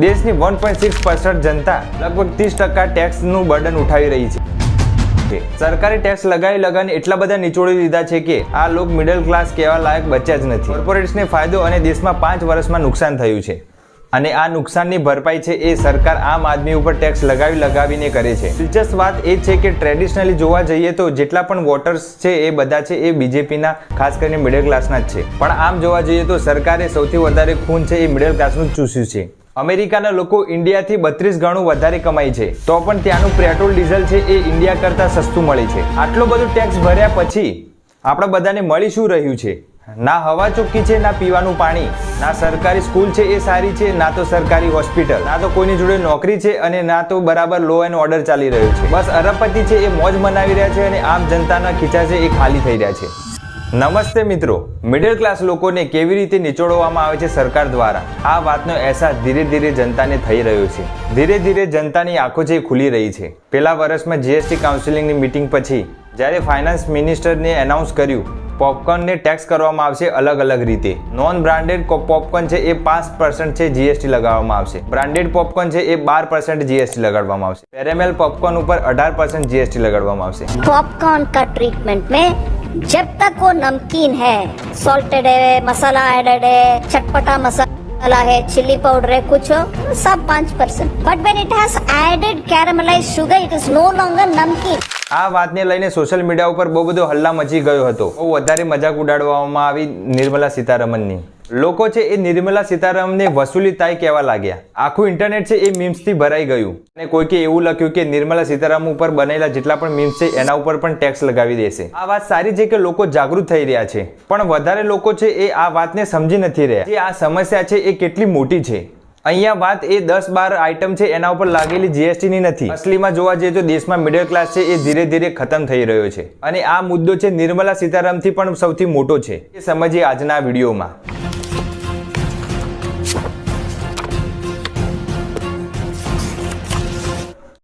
દેશની one point six percent જનતા લગભગ ત્રીસ ટકા ટેક્સનું બર્ડન ઉઠાવી રહી છે. સરકારે ટેક્સ લગાવી લગાવીને એટલા બધા નિચોડી લીધા છે કે આ લોક મિડલ ક્લાસ કહેવા લાયક બચ્યા જ નથી. કોર્પોરેટ્સને ફાયદો અને દેશમાં પાંચ વર્ષમાં નુકસાન થયું છે. અને આ નુકસાનની ભરપાઈ છે એ સરકાર આમ આદમી ઉપર ટેક્સ લગાવી લગાવીને કરે છે. દિલચસ્પ વાત એ છે કે ટ્રેડિશનલી જોવા જઈએ તો જેટલા પણ વોટર્સ છે એ બધા છે એ બીજેપીના ખાસ કરીને મિડલ ક્લાસના જ છે. પણ આમ જોવા જઈએ તો સરકારે સૌથી વધારે ખૂન છે એ મિડલ ક્લાસનું ચૂસ્યું છે. અમેરિકાના લોકો ઇન્ડિયાથી બત્રીસ ગણું વધારે કમાય છે. તો પણ ત્યાંનું પેટ્રોલ, ડીઝલ છે એ ઇન્ડિયા કરતાં સસ્તું મળે છે. આટલો બધો ટેક્સ ભર્યા પછી આપણા બધાને મળી શું રહ્યું છે? ના હવા ચોખ્ખી છે, ના પીવાનું પાણી. ના સરકારી સ્કૂલ છે એ સારી છે, ના તો સરકારી હોસ્પિટલ. ના તો કોઈની જોડે નોકરી છે અને ના તો બરાબર લો એન્ડ ઓર્ડર ચાલી રહ્યો છે. બસ અરબપતિ છે એ મોજ મનાવી રહ્યા છે અને આમ જનતાના ખીચા છે એ ખાલી થઈ રહ્યા છે. નમસ્તે મિત્રો. મિડલ ક્લાસ લોકોને કેવી રીતે નિચોડવામાં આવે છે સરકાર દ્વારા? આ વાતનો અહેસાસ ધીરે ધીરે જનતાને થઈ રહ્યો છે. ધીરે ધીરે જનતાની આંખો જે ખુલી રહી છે. પેલા વર્ષમાં જીએસટી કાઉન્સિલિંગની મિટિંગ પછી, જ્યારે ફાઇનાન્સ મિનિસ્ટરને એનાઉન્સ કર્યું પોપકોર્નને ટેક્સ કરવામાં આવશે અલગ અલગ રીતે. નોન બ્રાન્ડેડ પોપકોર્ન છે એ પાંચ પર્સન્ટ છે જીએસટી લગાવવામાં આવશે. બ્રાન્ડેડ પોપકોર્ન છે એ બાર પર્સન્ટ જીએસટી લગાડવામાં આવશે. પેરેમેલ પોપકોર્ન ઉપર અઢાર પર્સન્ટ જીએસટી લગાડવામાં આવશે. પોપકોર્ન કા ટ્રીટમેન્ટ મેં जब तक वो नमकीन है सॉल्टेड है मसाला एडेड है चटपटा मसाला है चिल्ली पाउडर है कुछ हो, सब पाँच percent but when it has added caramelise sugar it is no longer नमकीन આ વાતને લઈને સોશિયલ મીડિયા ઉપર બહુ બધો હલ્લા મચી ગયો હતો બહુ વધારે મજાક ઉડાડવામાં આવી નિર્મલા સીતારમનની લોકો છે એ નિર્મલા સીતારામને વસૂલી તાય કહેવા લાગ્યા. આખું ઇન્ટરનેટ છે એ મીમ્સથી ભરાઈ ગયું. અને કોઈકે એવું લખ્યું કે નિર્મલા સીતારામ ઉપર બનેલા જેટલા પણ મીમ્સ છે એના ઉપર પણ ટેક્સ લગાવી દેશે. આ વાત સારી છે કે લોકો જાગૃત થઈ રહ્યા છે. પણ વધારે લોકો છે એ આ વાતને સમજી નથી રહ્યા. જે આ સમસ્યા છે એ કેટલી મોટી છે. અહીંયા વાત એ દસ બાર આઇટમ છે એના ઉપર લાગેલી જીએસટીની નથી. અસલીમાં જોવા જઈએ તો દેશમાં મિડલ ક્લાસ છે એ ધીરે ધીરે ખતમ થઈ રહ્યો છે. અને આ મુદ્દો છે નિર્મલા સીતારામથી પણ સૌથી મોટો છે. એ સમજીએ આજના વિડીયોમાં.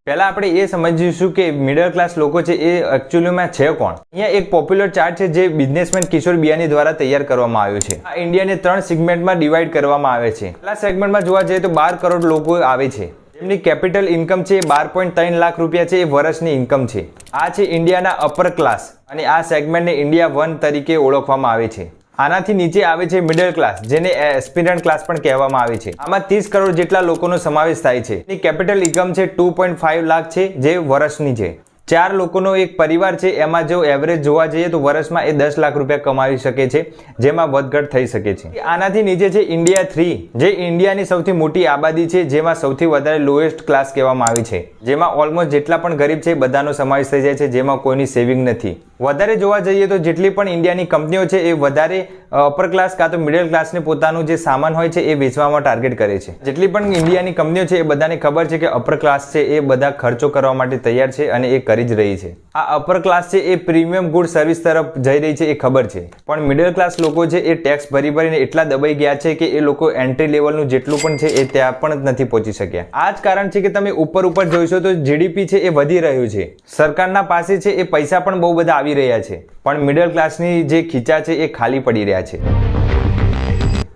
પહેલા આપણે એ સમજીશું કે મિડલ ક્લાસ લોકો છે એ એકચ્યુઅલીમાં છે કોણ? અહીંયા એક પોપ્યુલર ચાર્ટ છે જે બિઝનેસમેન કિશોર બિયાની દ્વારા તૈયાર કરવામાં આવ્યો છે. આ ઇન્ડિયાને ત્રણ સેગમેન્ટમાં ડિવાઈડ કરવામાં આવે છે. પહેલા સેગમેન્ટમાં જોવા જઈએ તો બાર કરોડ લોકો આવે છે. એમની કેપિટલ ઇન્કમ છે બાર પોઈન્ટ ત્રણ લાખ રૂપિયા છે, એ વર્ષની ઇન્કમ છે. આ છે ઇન્ડિયાના અપર ક્લાસ અને આ સેગમેન્ટને ઇન્ડિયા વન તરીકે ઓળખવામાં આવે છે. આનાથી નીચે આવે છે મિડલ ક્લાસ જેને એસ્પિરન્ટ ક્લાસ પણ કહેવામાં આવે છે. આમાં ત્રીસ કરોડ જેટલા લોકોનો સમાવેશ થાય છે. એની કેપિટલ ઇન્કમ છે ટુ લાખ છે, જે વર્ષની છે. ચાર લોકોનો એક પરિવાર છે, એમાં જો એવરેજ જોવા જઈએ તો વર્ષમાં એ દસ લાખ રૂપિયા કમાવી શકે છે, જેમાં વધઘટ થઈ શકે છે. આનાથી નીચે છે ઇન્ડિયા થ્રી જે ઇન્ડિયાની સૌથી મોટી આબાદી છે, જેમાં સૌથી વધારે લોએસ્ટ ક્લાસ કહેવામાં આવી છે. જેમાં ઓલમોસ્ટ જેટલા પણ ગરીબ છે બધાનો સમાવેશ થઈ જાય છે, જેમાં કોઈની સેવિંગ નથી. વધારે જોવા જઈએ તો જેટલી પણ ઇન્ડિયાની કંપનીઓ છે, એ વધારે અપર ક્લાસ કાં તો મિડલ ક્લાસને પોતાનું જે સામાન હોય છે, એ વેચવામાં ટાર્ગેટ કરે છે. જેટલી પણ ઇન્ડિયાની કંપનીઓ છે, એ બધાને ખબર છે કે અપર ક્લાસ છે, એ બધા ખર્ચો કરવા માટે તૈયાર છે અને એ કરી જ રહી છે. આ અપર ક્લાસ છે, એ પ્રીમિયમ ગુડ સર્વિસ તરફ જઈ રહી છે, એ ખબર છે. પણ મિડલ ક્લાસ લોકો છે, એ ટેક્સ ભરી ભરીને એટલા દબાઈ ગયા છે કે એ લોકો એન્ટ્રી લેવલનું જેટલું પણ છે, એ ત્યાં પણ નથી પહોંચી શક્યા. આ જ કારણ છે કે તમે ઉપર ઉપર જોઈશો તો જીડીપી છે, એ વધી રહ્યું છે. સરકારના પાસે છે, એ પૈસા પણ બહુ બધા આવી રહ્યા છે. પણ મિડલ ક્લાસની જે ખીચા છે, એ ખાલી પડી રહ્યા છે.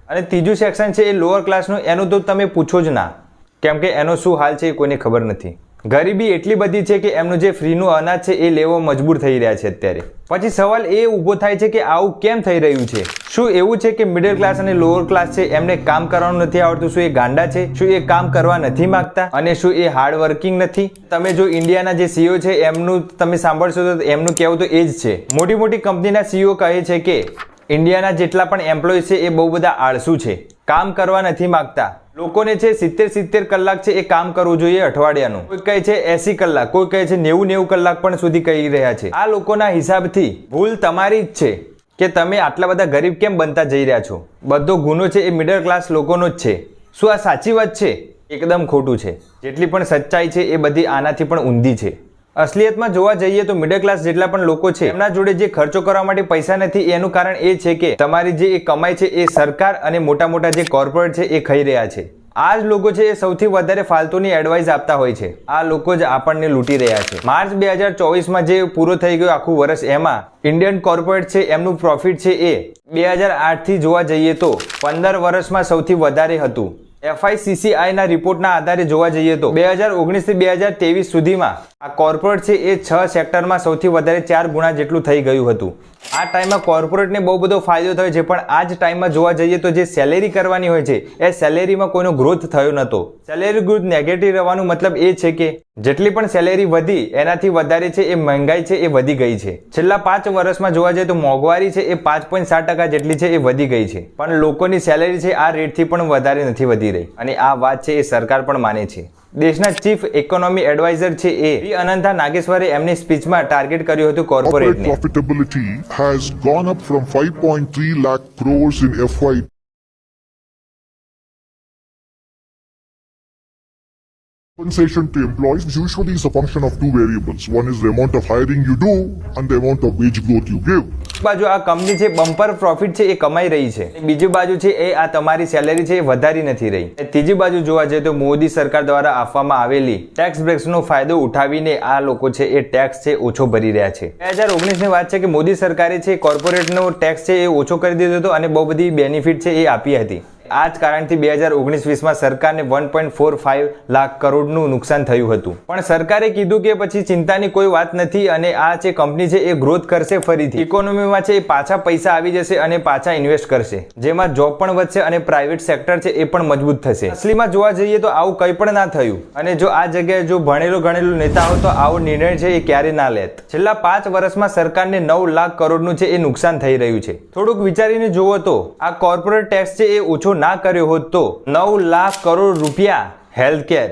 અને ત્રીજું સેક્શન છે, એ લોઅર ક્લાસનું એનું તો તમે પૂછો જ ના. કેમ કે એનો શું હાલ છે, એ કોઈને ખબર નથી. ગરીબી એટલી બધી છે કે એમનું જે ફ્રીનું અનાજ છે એ લેવો મજબૂર થઈ રહ્યા છે અત્યારે. પછી સવાલ એ ઊભો થાય છે કે આવું કેમ થઈ રહ્યું છે? શું એવું છે કે મિડલ ક્લાસ અને લોઅર ક્લાસ છે એમને કામ કરવાનું નથી આવડતું? શું એ ગાંડા છે? શું એ કામ કરવા નથી માંગતા? અને શું એ હાર્ડ વર્કિંગ નથી? તમે જો ઇન્ડિયાના જે સીઓ છે, એમનું તમે સાંભળશો તો એમનું કહેવું તો એ જ છે. મોટી મોટી કંપનીના સીઓ કહે છે કે, ઇન્ડિયાના જેટલા પણ એમ્પ્લોય છે, એ બહુ બધા આળસુ છે. કામ કરવા નથી માંગતા. લોકોને છે સિત્તેર સિત્તેર કલાક છે એ કામ કરવું જોઈએ અઠવાડિયાનું. કોઈ કહે છે એસી કલાક, કોઈ કહે છે નેવું નેવું કલાક પણ સુધી કહી રહ્યા છે. આ લોકોના હિસાબથી ભૂલ તમારી જ છે કે તમે આટલા બધા ગરીબ કેમ બનતા જઈ રહ્યા છો? બધો ગુનો છે એ મિડલ ક્લાસ લોકોનો જ છે. શું આ સાચી વાત છે? એકદમ ખોટું છે. જેટલી પણ સચ્ચાઈ છે એ બધી આનાથી પણ ઊંધી છે. અસલિયતમાં જોવા જઈએ તો મિડલ ક્લાસ જેટલા પણ લોકો છે, એમના જોડે જે ખર્ચો કરવા માટે પૈસા નથી, એનું કારણ એ છે કે તમારી જે એ કમાઈ છે એ સરકાર અને મોટા મોટા જે કોર્પોરેટ છે એ ખાઈ રહ્યા છે. આ જ લોકો છે એ સૌથી વધારે ફાલતુની એડવાઇસ આપતા હોય છે. આ લોકો જ આપણને લૂંટી રહ્યા છે. માર્ચ બે હજાર ચોવીસમાં જે પૂરો થઈ ગયો આખું વર્ષ, એમાં ઇન્ડિયન કોર્પોરેટ છે, એમનું પ્રોફિટ છે એ બે હજાર આઠથી જોવા જઈએ તો પંદર વર્ષમાં સૌથી વધારે હતું. એફઆઈસીસીઆઈના રિપોર્ટના આધારે જોવા જઈએ તો બે હજાર ઓગણીસથી બે હજાર તેવીસ સુધીમાં આ કોર્પોરેટ છે, એ છ સેક્ટરમાં સૌથી વધારે ચાર ગુણા જેટલું થઈ ગયું હતું. આ ટાઈમમાં કોર્પોરેટને બહુ બધો ફાયદો થયો છે, પણ આ જ ટાઈમમાં જોવા જઈએ તો જે સેલેરી કરવાની હોય છે, એ સેલેરીમાં કોઈનો ગ્રોથ થયો નહોતો. સેલેરી ગ્રોથ નેગેટિવ રહેવાનું મતલબ એ છે કે, જેટલી પણ સેલેરી વધી, એનાથી વધારે છે, એ મહેંગાઈ છે, એ વધી ગઈ છે. છેલ્લા પાંચ વર્ષમાં જોવા જઈએ તો મોંઘવારી છે, એ પાંચ પોઈન્ટ સાત ટકા જેટલી છે, એ વધી ગઈ છે. પણ લોકોની સેલેરી છે, આ રેટથી પણ વધારે નથી વધી રહી. અને આ વાત છે, એ સરકાર પણ માને છે. દેશના ચીફ ઇકોનોમી એડવાઇઝર છે એ અનંતા નાગેશ્વરે એમની સ્પીચમાં ટાર્ગેટ કર્યું હતું કોર્પોરેટને profitability has gone up from 5.3 lakh crores in FY Compensation to employees usually is a function of two variables. One is the amount of hiring you do and the amount of wage growth you give. બાજુ આ company છે, bumper profit છે, એ કમાઈ રહી છે બીજી બાજુ છે, એ આ તમારી સેલેરી છે, એ વધારી નથી રહી ત્રીજી બાજુ જોવા જઈએ તો મોદી સરકાર દ્વારા આપવામાં આવેલી ટેક્સ બ્રેક્સનો ફાયદો ઉઠાવીને આ લોકો છે, એ ટેક્સ છે, ઓછો ભરી રહ્યા છે બે હજાર ઓગણીસની વાત છે કે મોદી સરકારે છે કોર્પોરેટનો ટેક્સ છે, એ ઓછો કરી દીધો હતો અને બહુ બધી બેનિફિટ છે, એ આપી હતી આ જ કારણથી બે હજાર ઓગણીસ વીસમાં સરકારને one point four five lakh કરોડનું નુકસાન થયું હતું. પણ સરકારે કીધું કે પછી ચિંતાની કોઈ વાત નથી અને આ જે કંપની છે એ ગ્રોથ કરશે ફરીથી. ઇકોનોમીમાં છે એ પાછા પૈસા આવી જશે અને પાછા ઇન્વેસ્ટ કરશે. જેમાં જોબ પણ વધશે અને પ્રાઇવેટ સેક્ટર છે એ પણ મજબૂત થશે. અસલીમાં જોવા જઈએ તો આવું કંઈ પણ ના થયું. અને જો આ જગ્યાએ જો ભણેલો ગણેલો નેતા હોય તો આવો નિર્ણય છે એ ક્યારે ના લેત. છેલ્લા પાંચ વર્ષમાં સરકારને નવ લાખ કરોડનું છે એ નુકસાન થઈ રહ્યું છે. થોડુંક વિચારીને જુઓ તો આ કોર્પોરેટ ટેક્સ છે એ ઓછો ના કર્યો હોત તો નવ લાખ કરોડ રૂપિયા health care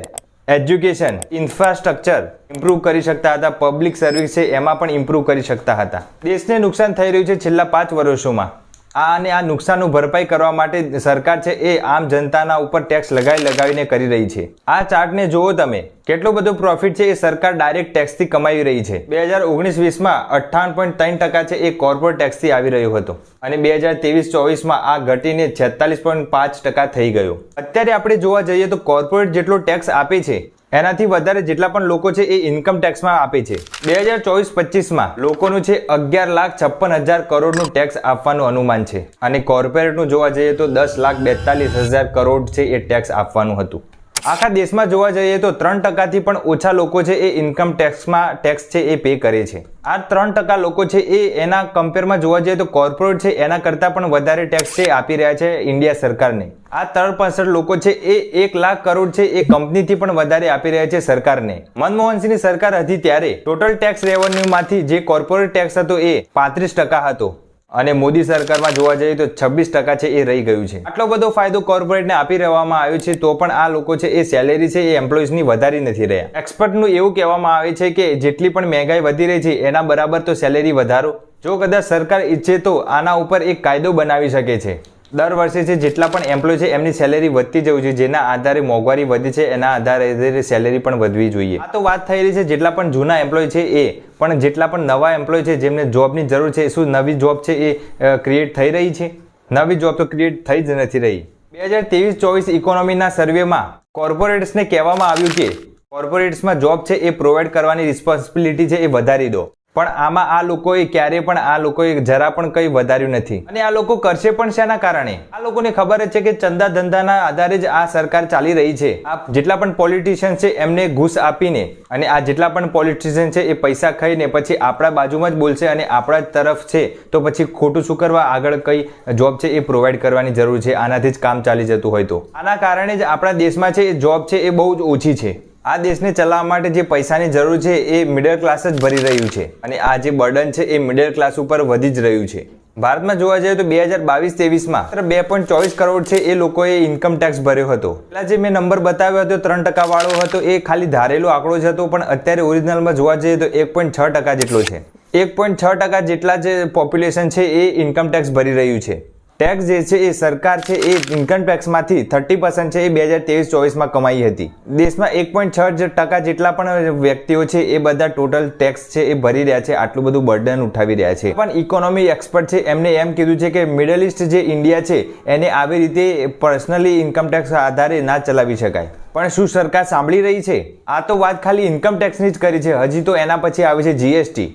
education infrastructure improve કરી શકતા હતા. પબ્લિક સર્વિસ છે, એમાં પણ ઇમ્પ્રૂવ કરી શકતા હતા. દેશને નુકસાન થઈ રહ્યું છે છેલ્લા પાંચ વર્ષોમાં. અને આ નુકસાનનું ભરપાઈ કરવા માટે સરકાર છે એ આમ જનતાના ઉપર ટેક્સ લગાવી લગાવીને કરી રહી છે. આ ચાર્ટને જુઓ તમે, કેટલો બધો પ્રોફિટ છે એ સરકાર ડાયરેક્ટ ટેક્સથી કમાવી રહી છે. બે હજાર ઓગણીસ વીસમાં અઠ્ઠાવન પોઈન્ટ ત્રણ ટકા છે એ કોર્પોરેટ ટેક્સથી આવી રહ્યો હતો. અને બે હજાર ત્રેવીસ ચોવીસમાં આ ઘટીને છેતાલીસ પોઈન્ટ પાંચ ટકા થઈ ગયો. અત્યારે આપણે જોવા જઈએ તો કોર્પોરેટ જેટલો ટેક્સ આપે છે એનાથી વધારે જેટલા પણ લોકો છે એ ઇન્કમ ટેક્સમાં આપે છે. બે હજાર ચોવીસ પચીસમાં લોકોનું છે અગિયાર લાખ છપ્પન હજાર કરોડનું ટેક્સ આપવાનું અનુમાન છે. અને કોર્પોરેટનું જોવા જઈએ તો દસ લાખ બેતાલીસ હજાર કરોડ છે એ ટેક્સ આપવાનું હતું. આખા દેશમાં જોવા જઈએ તો ત્રણ ટકાથી પણ ઓછા લોકો છે એ ઇન્કમ ટેક્સમાં ટેક્સ છે એ પે કરે છે. આ ત્રણ ટકા લોકો છે એ એના કમ્પેરમાં જોવા જઈએ તો કોર્પોરેટ છે એના કરતાં પણ વધારે ટેક્સ છે આપી રહ્યા છે ઇન્ડિયા સરકારને. આ ત્રણ લોકો છે એ એક લાખ કરોડ છે એ કંપનીથી પણ વધારે આપી રહ્યા છે સરકારને. મનમોહનસિંહની સરકાર હતી ત્યારે. ટોટલ ટેક્સ રેવન્યુમાંથી જે કોર્પોરેટ ટેક્સ હતો એ પાંત્રીસ ટકા હતો. અને મોદી સરકારમાં જોવા જઈએ તો છવ્વીસ ટકા છે એ રહી ગયું છે. આટલો બધો ફાયદો કોર્પોરેટને આપી રહેવામાં આવ્યો છે, તો પણ આ લોકો છે એ સેલેરી છે એ એમ્પ્લોઈઝની વધારી નથી રહ્યા. એક્સપર્ટનું એવું કહેવામાં આવે છે કે જેટલી પણ મહેંગાઈ વધી રહી છે, એના બરાબર તો સેલેરી વધારો. જો કદાચ સરકાર ઈચ્છે તો આના ઉપર એક કાયદો બનાવી શકે છે. દર વર્ષે છે જેટલા પણ એમ્પ્લોય છે, એમની સેલેરી વધતી જવું જોઈએ. જેના આધારે મોંઘવારી વધી છે, એના આધારે સેલેરી પણ વધવી જોઈએ. આ તો વાત થઈ રહી છે, જેટલા પણ જૂના એમ્પ્લોય છે એ, પણ જેટલા પણ નવા એમ્પ્લોય છે, જેમને જોબની જરૂર છે, શું નવી જોબ છે એ ક્રિએટ થઈ રહી છે? નવી જોબ તો ક્રિએટ થઈ જ નથી રહી. બે હજાર ત્રેવીસ ચોવીસ ઇકોનોમીના સર્વેમાં કોર્પોરેટ્સને કહેવામાં આવ્યું કે કોર્પોરેટ્સમાં જોબ છે એ પ્રોવાઈડ કરવાની રિસ્પોન્સિબિલિટી છે એ વધારી દો. પણ આમાં આ લોકોએ ક્યારે પણ આ લોકોએ જરા પણ કંઈ વધાર્યું નથી. અને આ લોકો કરશે પણ શેના કારણે? આ લોકોને ખબર છે કે ચંદા ધંધાના આધારે જ આ સરકાર ચાલી રહી છે. આ જેટલા પણ પોલિટિશિયન છે, એમને ઘૂસ આપીને અને આ જેટલા પણ પોલિટિશિયન છે, એ પૈસા ખાઈને પછી આપણા બાજુમાં જ બોલશે અને આપણા તરફ છે, તો પછી ખોટું શું કરવા આગળ કઈ જોબ છે એ પ્રોવાઈડ કરવાની જરૂર છે? આનાથી જ કામ ચાલી જતું હોય તો. આના કારણે જ આપણા દેશમાં છે, એ જોબ છે એ બહુ જ ઓછી છે. આ દેશને ચલાવવા માટે જે પૈસાની જરૂર છે એ મિડલ ક્લાસ જ ભરી રહ્યું છે. અને આ જે બર્ડન છે એ મિડલ ક્લાસ ઉપર વધી જ રહ્યું છે. ભારતમાં જોવા જઈએ તો બે હજાર બાવીસ ત્રેવીસમાં બે પોઈન્ટ ચોવીસ કરોડ છે એ લોકોએ ઇન્કમ ટેક્સ ભર્યો હતો. પહેલાં જે મેં નંબર બતાવ્યો હતો, ત્રણ ટકા વાળો હતો, એ ખાલી ધારેલો આંકડો જ હતો, પણ અત્યારે ઓરિજિનલમાં જોવા જઈએ તો એક પોઈન્ટ છ ટકા જેટલો છે. એક પોઈન્ટ છ ટકા જેટલા જે પોપ્યુલેશન છે એ ઇન્કમ ટેક્સ ભરી રહ્યું છે. ટેક્સ જે છે એ સરકાર છે એ ઇન્કમ ટેક્સમાંથી થર્ટી પર્સન્ટ છે એ બે હજાર ત્રેવીસ ચોવીસમાં કમાઈ હતી. દેશમાં એક પોઈન્ટ છ ટકા જેટલા પણ વ્યક્તિઓ છે એ બધા ટોટલ ટેક્સ છે એ ભરી રહ્યા છે, આટલું બધું બર્ડન ઉઠાવી રહ્યા છે. પણ ઇકોનોમી એક્સપર્ટ છે, એમને એમ કીધું છે કે મિડલ ઇસ્ટ જે ઇન્ડિયા છે, એને આવી રીતે પર્સનલી ઇન્કમ ટેક્સ આધારે ના ચલાવી શકાય. પણ શું સરકાર સાંભળી રહી છે? આ તો વાત ખાલી ઇન્કમ ટેક્સની જ કરી છે. હજી તો એના પછી આવે છે જીએસટી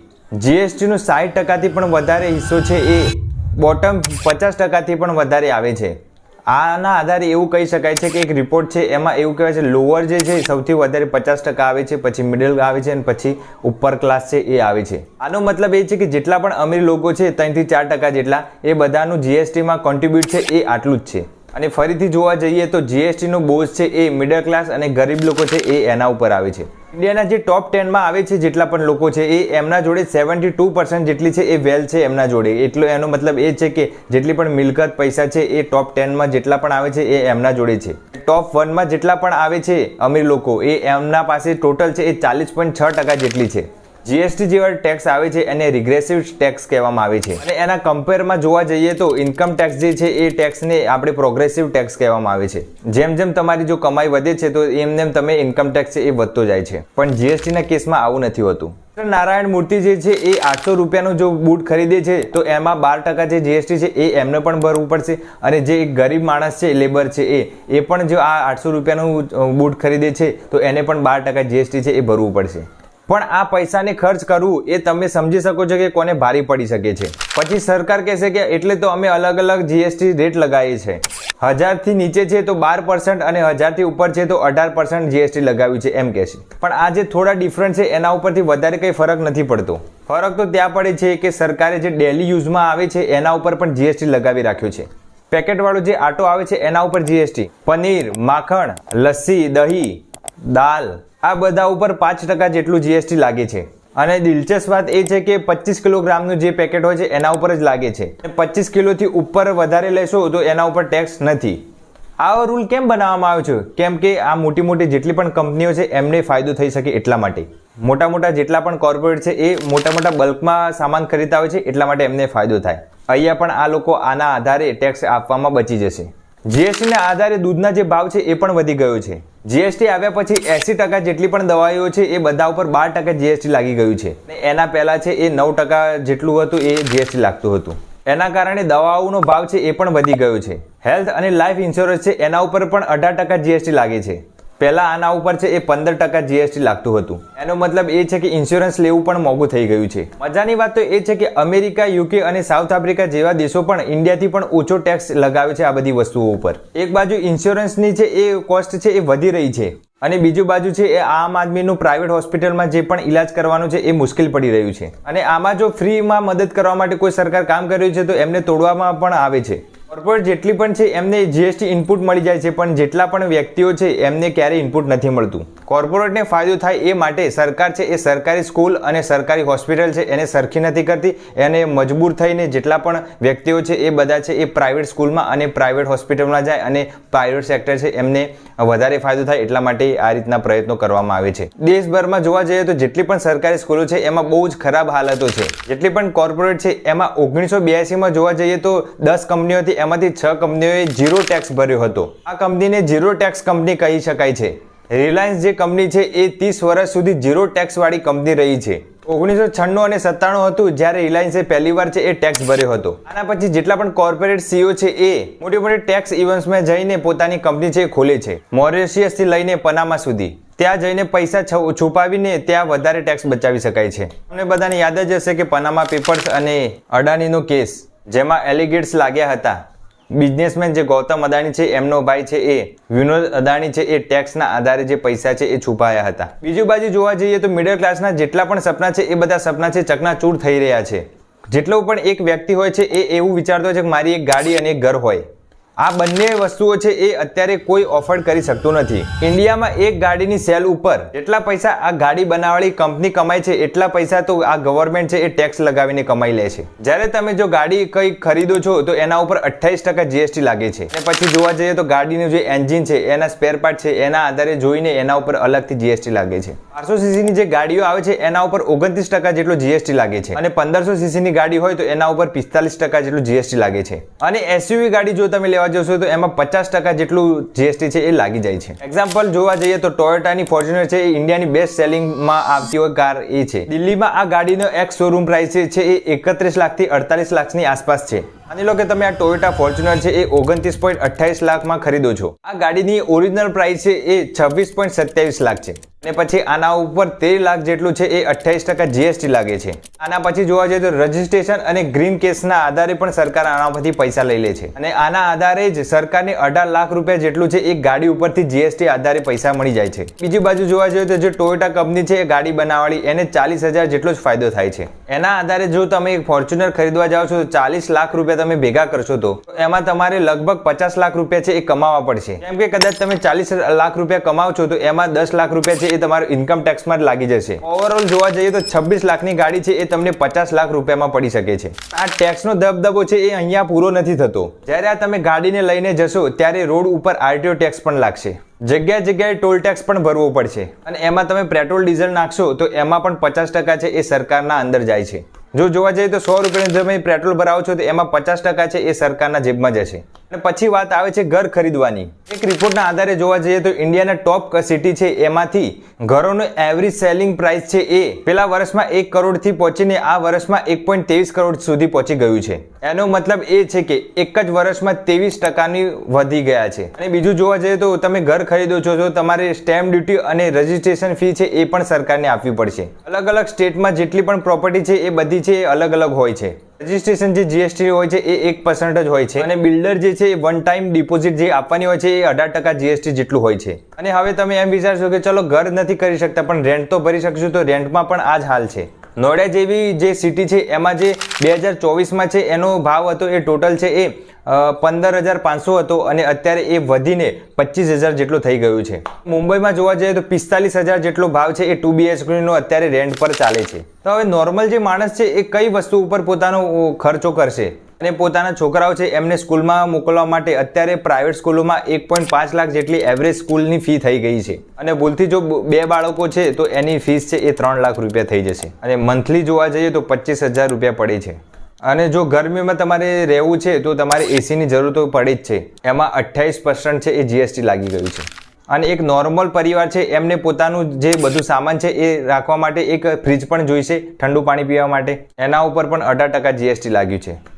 જીએસટીનો સાઠ ટકાથી પણ વધારે હિસ્સો છે એ બોટમ પચાસ ટકાથી પણ વધારે આવે છે. આના આધારે એવું કહી શકાય છે કે એક રિપોર્ટ છે, એમાં એવું કહેવાય છે લોઅર જે છે સૌથી વધારે પચાસ ટકા આવે છે, પછી મિડલ આવે છે અને પછી ઉપર ક્લાસ છે એ આવે છે. આનો મતલબ એ છે કે જેટલા પણ અમીર લોકો છે, ત્રણથી ચાર ટકા જેટલા, એ બધાનું જીએસટીમાં કોન્ટ્રીબ્યુટ છે એ આટલું જ છે. અને ફરીથી જોવા જઈએ તો જીએસટીનો બોઝ છે એ મિડલ ક્લાસ અને ગરીબ લોકો છે એ એના ઉપર આવે છે. ઇન્ડિયાના જે ટોપ ટેનમાં આવે છે જેટલા પણ લોકો છે એ એમના જોડે સેવન્ટી ટુ પર્સન્ટ જેટલી છે એ વેલ છે એમના જોડે. એટલો એનો મતલબ એ છે કે જેટલી પણ મિલકત પૈસા છે એ ટોપ ટેનમાં જેટલા પણ આવે છે એ એમના જોડે છે. ટોપ વનમાં જેટલા પણ આવે છે અમીર લોકો એ એમના પાસે ટોટલ છે એ ચાલીસ પોઈન્ટ છ ટકા જેટલી છે. જીએસટી જેવા ટેક્સ આવે છે, એને રિગ્રેસિવ ટેક્સ કહેવામાં આવે છે. અને એના કમ્પેરમાં જોવા જઈએ તો ઇન્કમ ટેક્સ જે છે, એ ટેક્સને આપણે પ્રોગ્રેસિવ ટેક્સ કહેવામાં આવે છે. જેમ જેમ તમારી જો કમાઈ વધે છે, તો એમ એમ તમે ઇન્કમ ટેક્સ એ વધતો જાય છે. પણ જીએસટીના કેસમાં આવું નથી હોતું. નારાયણ મૂર્તિ જે છે, એ આઠસો રૂપિયાનું જો બૂટ ખરીદે છે, તો એમાં બાર ટકા જે જીએસટી છે, એ એમને પણ ભરવું પડશે. અને જે એક ગરીબ માણસ છે લેબર છે, એ એ પણ જો આ આઠસો રૂપિયાનું બૂટ ખરીદે છે, તો એને પણ બાર ટકા જીએસટી છે, એ ભરવું પડશે. પણ આ પૈસાને ખર્ચ કરવું એ તમે સમજી શકો છો કે કોને ભારી પડી શકે છે. પછી સરકાર કહેશે કે એટલે તો અમે અલગ અલગ જીએસટી રેટ લગાવીએ છે. હજારથી નીચે છે તો બાર પર્સન્ટ અને હજારથી ઉપર છે તો અઢાર પર્સન્ટ જીએસટી લગાવ્યું છે એમ કહેશે. પણ આ જે થોડા ડિફરન્સ છે એના ઉપરથી વધારે કંઈ ફરક નથી પડતો. ફરક તો ત્યાં પડે છે કે સરકારે જે ડેલી યુઝમાં આવે છે એના ઉપર પણ જીએસટી લગાવી રાખ્યું છે. પેકેટવાળો જે આટો આવે છે એના ઉપર જીએસટી પનીર, માખણ, લસ્સી, દહીં, દાલ આ બધા ઉપર પાંચ ટકા જેટલું જીએસટી લાગે છે. અને દિલચસ્પ વાત એ છે કે પચીસ કિલોગ્રામનું જે પેકેટ હોય છે, એના ઉપર જ લાગે છે. પચીસ કિલોથી ઉપર વધારે લેશો તો એના ઉપર ટેક્સ નથી. આવો રૂલ કેમ બનાવવામાં આવ્યો છે? કેમ કે આ મોટી મોટી જેટલી પણ કંપનીઓ છે, એમને ફાયદો થઈ શકે એટલા માટે. મોટા મોટા જેટલા પણ કોર્પોરેટ છે, એ મોટા મોટા બલ્કમાં સામાન ખરીદતા હોય છે, એટલા માટે એમને ફાયદો થાય. અહીંયા પણ આ લોકો આના આધારે ટેક્સ આપવામાં બચી જશે. જીએસટી ના આધારે દૂધના જે ભાવ છે એ પણ વધી ગયો છે. જીએસટી આવ્યા પછી એસી ટકા જેટલી પણ દવાઈઓ છે એ બધા ઉપર બાર ટકા જીએસટી લાગી ગયું છે. એના પહેલાં છે એ નવ ટકા જેટલું હતું એ જીએસટી લાગતું હતું. એના કારણે દવાઓનો ભાવ છે એ પણ વધી ગયો છે. હેલ્થ અને લાઈફ ઇન્સ્યોરન્સ છે એના ઉપર પણ અઢાર ટકા જીએસટી લાગે છે. પહેલા આના ઉપર છે એ પંદર ટકા જીએસટી લાગતું હતું. એનો મતલબ એ છે કે ઇન્સ્યોરન્સ લેવું પણ મોંઘું થઈ ગયું છે. મજાની વાત તો એ છે કે અમેરિકા, યુકે અને સાઉથ આફ્રિકા જેવા દેશો પણ ઇન્ડિયાથી પણ ઓછો ટેક્સ લગાવે છે આ બધી વસ્તુઓ ઉપર. એક બાજુ ઇન્સ્યોરન્સની છે એ કોસ્ટ છે એ વધી રહી છે અને બીજું બાજુ છે એ આમ આદમીનું પ્રાઇવેટ હોસ્પિટલમાં જે પણ ઈલાજ કરવાનું છે એ મુશ્કેલ પડી રહ્યું છે. અને આમાં જો ફ્રીમાં મદદ કરવા માટે કોઈ સરકાર કામ કરી રહ્યું છે તો એમને તોડવામાં પણ આવે છે. કોર્પોરેટ જેટલી પણ છે, એમને જીએસટી ઇનપુટ મળી જાય છે, પણ જેટલા પણ વ્યક્તિઓ છે, એમને ક્યારેય ઇનપુટ નથી મળતું. કોર્પોરેટને ફાયદો થાય એ માટે સરકાર છે, એ સરકારી સ્કૂલ અને સરકારી હોસ્પિટલ છે, એને સરખી નથી કરતી. એને મજબૂર થઈને જેટલા પણ વ્યક્તિઓ છે, એ બધા છે, એ પ્રાઇવેટ સ્કૂલમાં અને પ્રાઇવેટ હોસ્પિટલમાં જાય અને પ્રાઇવેટ સેક્ટર છે, એમને વધારે ફાયદો થાય એટલા માટે આ રીતના પ્રયત્નો કરવામાં આવે છે. દેશભરમાં જોવા જઈએ તો જેટલી પણ સરકારી સ્કૂલો છે, એમાં બહુ જ ખરાબ હાલતો છે. જેટલી પણ કોર્પોરેટ છે, એમાં ઓગણીસો બ્યાસીમાં જોવા જઈએ તો દસ કંપનીઓથી એમાંથી છ કંપનીઓએ ઝીરો ટેક્સ ભર્યો હતો. આ કંપનીને ઝીરો ટેક્સ કંપની કહી શકાય છે. રિલાયન્સ જે કંપની છે એ ત્રીસ વર્ષ સુધી ઝીરો ટેક્સવાળી કંપની રહી છે. ઓગણીસો છન્નું અને સત્તાણું હતું જ્યારે રિલાયન્સે પહેલી વાર છે એ ટેક્સ ભર્યો હતો. આના પછી જેટલા પણ કોર્પોરેટ સીઓ છે એ મોટી મોટી ટેક્સ ઇવેન્ટ્સમાં જઈને પોતાની કંપની છે ખોલે છે. મોરેશિયસથી લઈને પનામા સુધી. ત્યાં જઈને પૈસા છુપાવીને ત્યાં વધારે ટેક્સ બચાવી શકાય છે. તમને બધાને યાદ જ હશે કે પનામા પેપર્સ અને અડાણીનો કેસ, જેમાં એલિગેટ્સ લાગ્યા હતા. બિઝનેસમેન જે ગૌતમ અદાણી છે, એમનો ભાઈ છે એ વિનોદ અદાણી છે, એ ટેક્સના આધારે જે પૈસા છે એ છુપાયા હતા. બીજી બાજુ જોવા જઈએ તો મિડલ ક્લાસના જેટલા પણ સપના છે, એ બધા સપના છે, ચકનાચૂર થઈ રહ્યા છે. જેટલો પણ એક વ્યક્તિ હોય છે, એ એવું વિચારતો હોય છે કે મારી એક ગાડી અને એક ઘર હોય. આ બંને વસ્તુઓ છે એ અત્યારે કોઈ ઓફર્ડ કરી શકતું નથી. ઇન્ડિયામાં એક ગાડીની સેલ ઉપર એટલા પૈસા આ ગાડી બનાવવાળી કંપની કમાય છે, એટલા પૈસા તો આ ગવર્મેન્ટ છે એ ટેક્સ લગાવીને કમાઈ લે છે. જ્યારે તમે જો ગાડી કંઈ ખરીદો છો, તો એના ઉપર અઠ્ઠાવીસ ટકા જીએસટી લાગે છે. અને પછી જોવા જઈએ તો ગાડીનું જે એન્જિન છે, એના સ્પેર પાર્ટ છે, એના આધારે જોઈને એના ઉપર અલગથી જીએસટી લાગે છે. બારસો સીસીની જે ગાડીઓ આવે છે, એના ઉપર ઓગણત્રીસ ટકા જેટલો જીએસટી લાગે છે. અને પંદરસો સીસીની ગાડી હોય, તો એના ઉપર પિસ્તાલીસ ટકા જેટલું જીએસટી લાગે છે. અને એસયુવી ગાડી જો તમે લેવા જશો તો એમાં પચાસ ટકા જેટલું જીએસટી છે એ લાગી જાય છે. એક્ઝામ્પલ જોવા જઈએ તો ટોયોટાની ફોર્ચ્યુનર છે એ ઇન્ડિયાની બેસ્ટ સેલિંગમાં આવતી હોય કાર એ છે. દિલ્હીમાં આ ગાડીનો એક્સ શોરૂમ પ્રાઇસ છે એ એકત્રીસ લાખથી અડતાલીસ લાખની આસપાસ છે. માની લો કે તમે આ ટોયોટા ફોર્ચ્યુનર છે એ ઓગણત્રીસ પોઈન્ટ અઠ્ઠાવીસ લાખમાં ખરીદો છો. આ ગાડીની ઓરિજિનલ પ્રાઇસ છે એ છવ્વીસ પોઈન્ટ સત્યાવીસ લાખ છે. અને પછી આના ઉપર તેર લાખ જેટલું છે એ અઠ્યાવીસ ટકા જીએસટી લાગે છે. આના પછી જોવા જઈએ તો રજીસ્ટ્રેશન અને ગ્રીન કેસના આધારે પણ સરકાર આના પરથી પૈસા લઈ લે છે. અને આના આધારે જ સરકારને અઢાર લાખ રૂપિયા જેટલું છે એ ગાડી ઉપરથી જીએસટી આધારે પૈસા મળી જાય છે. બીજી બાજુ જોવા જઈએ તો જે ટોયોટા કંપની છે એ ગાડી બનાવવાળી એને ચાલીસ હજાર જેટલો જ ફાયદો થાય છે. એના આધારે જો તમે એક ફોર્ચ્યુનર ખરીદવા જાઓ છો તો ચાલીસ લાખ રૂપિયા તમે ભેગા કરશો તો એમાં તમારે લગભગ પચાસ લાખ રૂપિયા છે એ કમાવા પડશે. કેમ કે કદાચ તમે ચાલીસ લાખ રૂપિયા કમાવ છો તો એમાં દસ લાખ રૂપિયા છે એ તમારું ઇન્કમ ટેક્સમાં જ લાગી જશે. ઓવરઓલ જોવા જઈએ તો છવ્વીસ લાખની ગાડી છે, એ તમને પચાસ લાખ રૂપિયામાં પડી શકે છે. આ ટેક્સનો દબદબો છે, એ અહીંયા પૂરો નથી થતો. જ્યારે આ તમે ગાડીને લઈને જશો, ત્યારે રોડ ઉપર આરટીઓ ટેક્સ પણ લાગશે. જગ્યાએ જગ્યાએ ટોલ ટેક્સ પણ ભરવો પડશે. અને એમાં તમે પેટ્રોલ ડીઝલ નાખશો, તો એમાં પણ પચાસ ટકા છે, એ સરકારના અંદર જાય છે. જો જોવા જઈએ તો સો રૂપિયાની તમે પેટ્રોલ ભરાવો છો તો એમાં પચાસ ટકા છે એ સરકારના જેબમાં જશે. અને પછી વાત આવે છે ઘર ખરીદવાની. એક રિપોર્ટના આધારે જોવા જઈએ તો ઇન્ડિયાના ટોપ સિટી છે એમાંથી ઘરોનો એવરેજ સેલિંગ પ્રાઇસ છે એ પેલા વર્ષમાં એક કરોડથી પહોંચીને આ વર્ષમાં એક પોઈન્ટ ત્રેવીસ કરોડ સુધી પહોંચી ગયું છે. એનો મતલબ એ છે કે એક જ વર્ષમાં ત્રેવીસ ટકાની વધી ગયા છે. અને બીજું જોવા જઈએ તો તમે ઘર ખરીદો છો તો તમારે સ્ટેમ્પ ડ્યુટી અને રજીસ્ટ્રેશન ફી છે એ પણ સરકારને આપવી પડશે. અલગ અલગ સ્ટેટમાં જેટલી પણ પ્રોપર્ટી છે એ બધી છે એ અલગ અલગ હોય છે. રજીસ્ટ્રેશન જે જીએસટી હોય છે, એ એક પર્સન્ટ જ હોય છે. અને બિલ્ડર જે છે વન ટાઈમ ડિપોઝિટ જે આપવાની હોય છે, એ અઢાર ટકા જીએસટી જેટલું હોય છે. અને હવે તમે એમ વિચારશો કે ચલો ઘર નથી કરી શકતા, પણ રેન્ટ તો ભરી શકશું, તો રેન્ટમાં પણ આ જ હાલ છે. નોડા જેવી જે સિટી છે, એમાં જે બે હજાર ચોવીસમાં છે, એનો ભાવ હતો એ ટોટલ છે એ પંદર હજાર પાંચસો હતો અને અત્યારે એ વધીને પચીસ હજાર જેટલો થઈ ગયું છે. મુંબઈમાં જોવા જઈએ તો પિસ્તાલીસ હજાર જેટલો ભાવ છે એ ટુ બીએચકેનો અત્યારે રેન્ટ પર ચાલે છે. તો હવે નોર્મલ જે માણસ છે એ કઈ વસ્તુ ઉપર પોતાનો ખર્ચો કરશે? અને પોતાના છોકરાઓ છે એમને સ્કૂલમાં મોકલવા માટે અત્યારે પ્રાઇવેટ સ્કૂલોમાં એક પોઈન્ટ પાંચ લાખ જેટલી એવરેજ સ્કૂલની ફી થઈ ગઈ છે. અને ભૂલથી જો બે બાળકો છે તો એની ફીસ છે એ ત્રણ લાખ રૂપિયા થઈ જશે. અને મંથલી જોવા જઈએ તો પચીસ હજાર રૂપિયા પડે છે. અને જો ગરમીમાં તમારે રહેવું છે, તો તમારે એસીની જરૂર તો પડે જ છે. એમાં અઠ્યાવીસ પર્સન્ટ છે એ જીએસટી લાગી ગયું છે. અને એક નોર્મલ પરિવાર છે, એમને પોતાનું જે બધું સામાન છે એ રાખવા માટે એક ફ્રીજ પણ જોઈશે ઠંડુ પાણી પીવા માટે. એના ઉપર પણ અઢાર ટકા જીએસટી લાગ્યું છે.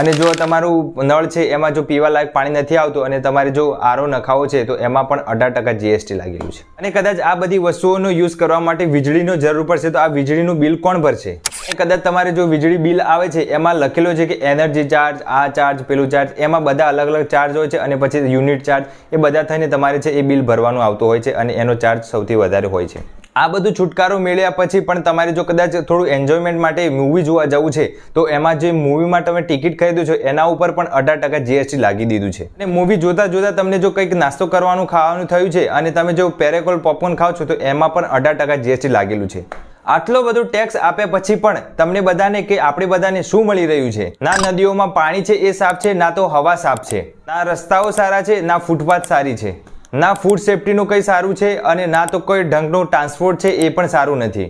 અને જો તમારું નળ છે, એમાં જો પીવા લાયક પાણી નથી આવતું અને તમારે જો આરો નખાવો છે, તો એમાં પણ અઢાર ટકા જીએસટી લાગેલું છે. અને કદાચ આ બધી વસ્તુઓનો યુઝ કરવા માટે વીજળીનો જરૂર પડશે, તો આ વીજળીનું બિલ કોણ ભરશે? એ કદાચ તમારે જો વીજળી બિલ આવે છે, એમાં લખેલો છે કે એનર્જી ચાર્જ આ ચાર્જ પેલું ચાર્જ એમાં બધા અલગ અલગ ચાર્જ હોય છે અને પછી યુનિટ ચાર્જ એ બધા થઈને તમારે છે, એ બિલ ભરવાનું આવતું હોય છે અને એનો ચાર્જ સૌથી વધારે હોય છે. આ બધું છુટકારો મેળ્યા પછી પણ તમારે જો કદાચ થોડું એન્જોયમેન્ટ માટે મૂવી જોવા જવું છે, તો એમાં જે મૂવીમાં તમે ટિકિટ ખરીદ્યું છે, એના ઉપર પણ અઢાર ટકા જીએસટી લાગી દીધું છે. અને મૂવી જોતા જોતા તમને જો કંઈક નાસ્તો કરવાનું, ખાવાનું થયું છે, અને તમે જો પેરેકોલ પોપકોર્ન ખાવ છો, તો એમાં પણ અઢાર ટકા જીએસટી લાગેલું છે. આટલો બધો ટેક્સ આપ્યા પછી પણ તમને બધાને કે આપણે બધાને શું મળી રહ્યું છે? ના નદીઓમાં પાણી છે એ સાફ છે, ના તો હવા સાફ છે. ના રસ્તાઓ સારા છે, ના ફૂટપાથ સારી છે. ના ફૂડ સેફ્ટીનું કંઈ સારું છે અને ના તો કોઈ ઢંગનું ટ્રાન્સપોર્ટ છે એ પણ સારું નથી.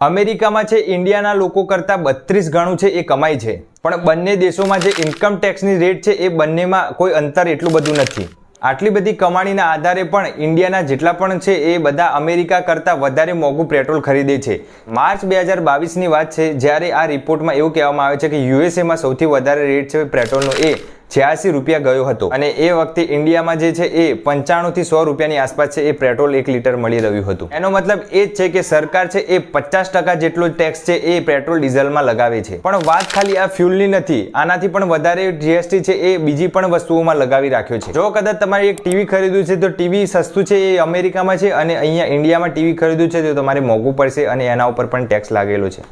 અમેરિકામાં છે, ઇન્ડિયાના લોકો કરતાં બત્રીસ ગણું છે એ કમાય છે. પણ બંને દેશોમાં જે ઇન્કમ ટેક્સની રેટ છે એ બંનેમાં કોઈ અંતર એટલું બધું નથી. આટલી બધી કમાણીના આધારે પણ ઇન્ડિયાના જેટલા પણ છે એ બધા અમેરિકા કરતાં વધારે મોંઘું પેટ્રોલ ખરીદે છે. માર્ચ બે હજાર બાવીસની વાત છે, જ્યારે આ રિપોર્ટમાં એવું કહેવામાં આવે છે કે યુએસએમાં સૌથી વધારે રેટ છે પેટ્રોલનો એ. છ્યાસી રૂપિયા ગયો હતો. અને એ વખતે ઇન્ડિયામાં જે છે એ પંચાણું થી સો રૂપિયાની આસપાસ છે એ પેટ્રોલ એક લીટર મળી રહ્યું હતું. એનો મતલબ એ જ છે કે સરકાર છે એ પચાસ ટકા જેટલો ટેક્સ છે એ પેટ્રોલ ડીઝલમાં લગાવે છે. પણ વાત ખાલી આ ફ્યુલની નથી. આનાથી પણ વધારે જીએસટી છે એ બીજી પણ વસ્તુઓમાં લગાવી રાખ્યો છે. જો કદાચ તમારે એક ટીવી ખરીદ્યું છે તો ટીવી સસ્તું છે એ અમેરિકામાં છે અને અહીંયા ઇન્ડિયામાં ટીવી ખરીદ્યું છે તો તમારે મોંઘું પડશે અને એના ઉપર પણ ટેક્સ લાગેલો છે.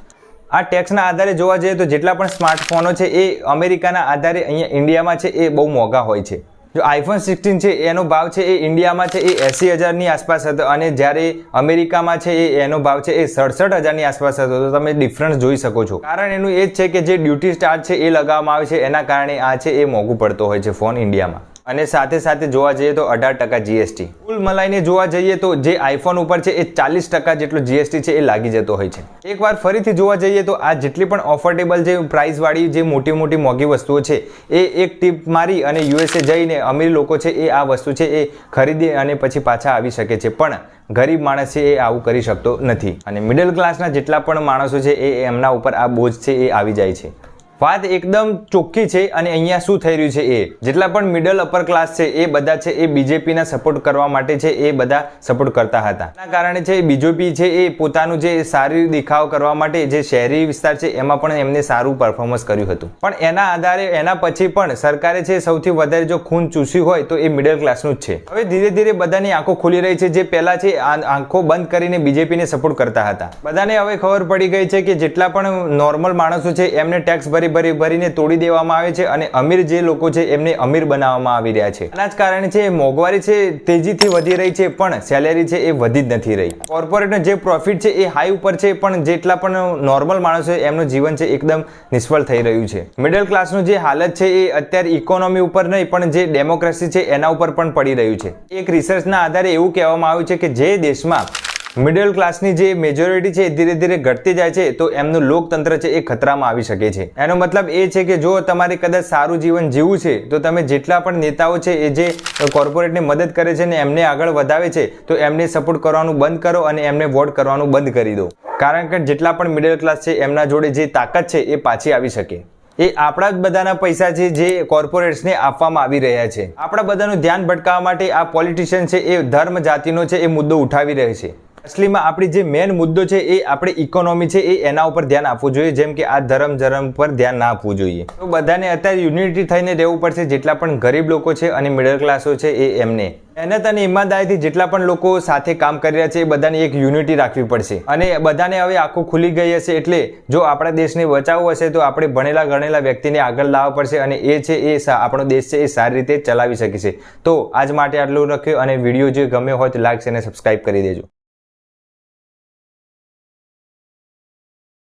આ ટેક્સના આધારે જોવા જઈએ તો જેટલા પણ સ્માર્ટફોનો છે એ અમેરિકાના આધારે અહીંયા ઇન્ડિયામાં છે, એ બહુ મોંઘા હોય છે. જો આઈફોન સિક્સટીન છે એનો ભાવ છે, એ ઇન્ડિયામાં છે, એ એસી હજારની આસપાસ હતો અને જ્યારે અમેરિકામાં છે, એ એનો ભાવ છે, એ સડસઠ હજારની આસપાસ હતો. તો તમે ડિફરન્સ જોઈ શકો છો. કારણ એનું એ જ છે કે જે ડ્યુટી સ્ટાર્ટ છે, એ લગાવવામાં આવે છે, એના કારણે આ છે, એ મોંઘું પડતો હોય છે ફોન ઇન્ડિયામાં. અને સાથે સાથે જોવા જઈએ તો અઢાર ટકા જીએસટી કુલ મલાઈને જોવા જઈએ તો જે આઈફોન ઉપર છે એ ચાલીસ ટકા જેટલો જીએસટી છે એ લાગી જતો હોય છે. એકવાર ફરીથી જોવા જઈએ તો આ જેટલી પણ ઓફોર્ડેબલ જે પ્રાઇસવાળી જે મોટી મોટી મોંઘી વસ્તુઓ છે, એ એક ટીપ મારી અને યુએસએ જઈને અમીર લોકો છે એ આ વસ્તુ છે એ ખરીદી અને પછી પાછા આવી શકે છે. પણ ગરીબ માણસ છે એ આવું કરી શકતો નથી. અને મિડલ ક્લાસના જેટલા પણ માણસો છે એ એમના ઉપર આ બોજ છે એ આવી જાય છે. વાત એકદમ ચોખ્ખી છે અને અહીંયા શું થઈ રહ્યું છે એ? જેટલા પણ મિડલ અપર ક્લાસ છે, એ બધા છે, એ બીજેપીના સપોર્ટ કરવા માટે છે, એ બધા સપોર્ટ કરતા હતા. એના કારણે છે બીજેપી છે, એ પોતાનું જે સારી દેખાવ કરવા માટે જે શહેરી વિસ્તાર છે, એમાં પણ એમને સારું પરફોર્મન્સ કર્યું હતું. પણ એના આધારે, એના પછી પણ સરકારે છે, સૌથી વધારે જો ખૂન ચૂસ્યું હોય, તો એ મિડલ ક્લાસનું જ છે. હવે ધીરે ધીરે બધાની આંખો ખુલી રહી છે, જે પહેલા છે આંખો બંધ કરીને બીજેપીને સપોર્ટ કરતા હતા. બધાને હવે ખબર પડી ગઈ છે કે જેટલા પણ નોર્મલ માણસો છે, એમને ટેક્સ ભરી ભરી ભરીને તોડી દેવામાં આવે છે અને અમીર જે લોકો છે એમને અમીર બનાવવામાં આવી રહ્યા છે. આના જ કારણે છે, મોંઘવારી છે, તેજીથી વધી રહી છે, પણ સેલેરી છે એ વધી જ નથી રહી. કોર્પોરેટનો જે પ્રોફિટ છે એ હાઈ ઉપર છે, પણ જેટલા પણ નોર્મલ માણસો એમનું જીવન છે એકદમ નિષ્ફળ થઈ રહ્યું છે. મિડલ ક્લાસનું જે હાલત છે એ અત્યારે ઇકોનોમી ઉપર નહીં, પણ જે ડેમોક્રેસી છે એના ઉપર પણ પડી રહ્યું છે. એક રિસર્ચના આધારે એવું કહેવામાં આવ્યું છે કે જે દેશમાં મિડલ ક્લાસની જે મેજોરિટી છે એ ધીરે ધીરે ઘટતી જાય છે, તો એમનું લોકતંત્ર છે એ ખતરામાં આવી શકે છે. એનો મતલબ એ છે કે જો તમારે કદાચ સારું જીવન જીવવું છે, તો તમે જેટલા પણ નેતાઓ છે એ જે કોર્પોરેટને મદદ કરે છે ને એમને આગળ વધાવે છે, તો એમને સપોર્ટ કરવાનું બંધ કરો અને એમને વોટ કરવાનું બંધ કરી દો. કારણ કે જેટલા પણ મિડલ ક્લાસ છે એમના જોડે જે તાકાત છે એ પાછી આવી શકે. એ આપણા જ બધાના પૈસા છે જે કોર્પોરેટ્સને આપવામાં આવી રહ્યા છે. આપણા બધાનું ધ્યાન ભટકાવવા માટે આ પોલિટિશિયન છે એ ધર્મ જાતિનો છે એ મુદ્દો ઉઠાવી રહ્યો છે. અસલીમાં આપણી જે મેન મુદ્દો છે એ આપણે ઇકોનોમી છે એ એના ઉપર ધ્યાન આપવું જોઈએ. જેમ કે આ ધર્મ ધર્મ પર ધ્યાન ના આપવું જોઈએ. તો બધાને અત્યારે યુનિટી થઈને રહેવું પડશે. જેટલા પણ ગરીબ લોકો છે અને મિડલ ક્લાસો છે એ એમને. મહેનત અને ઈમાનદારીથી જેટલા પણ લોકો સાથે કામ કરી રહ્યા છે એ બધાને એક યુનિટી રાખવી પડશે. અને બધાને હવે આખું ખુલી ગઈ હશે એટલે જો આપણા દેશને બચાવવું હશે તો આપણે ભણેલા ગણેલા વ્યક્તિને આગળ લાવવા પડશે અને એ છે એ આપણો દેશ છે એ સારી રીતે ચલાવી શકે છે તો આજ માટે આટલું રાખ્યું અને વીડિયો જે ગમ્યો હોય તો લાઈક અને સબસ્ક્રાઈબ કરી દેજો.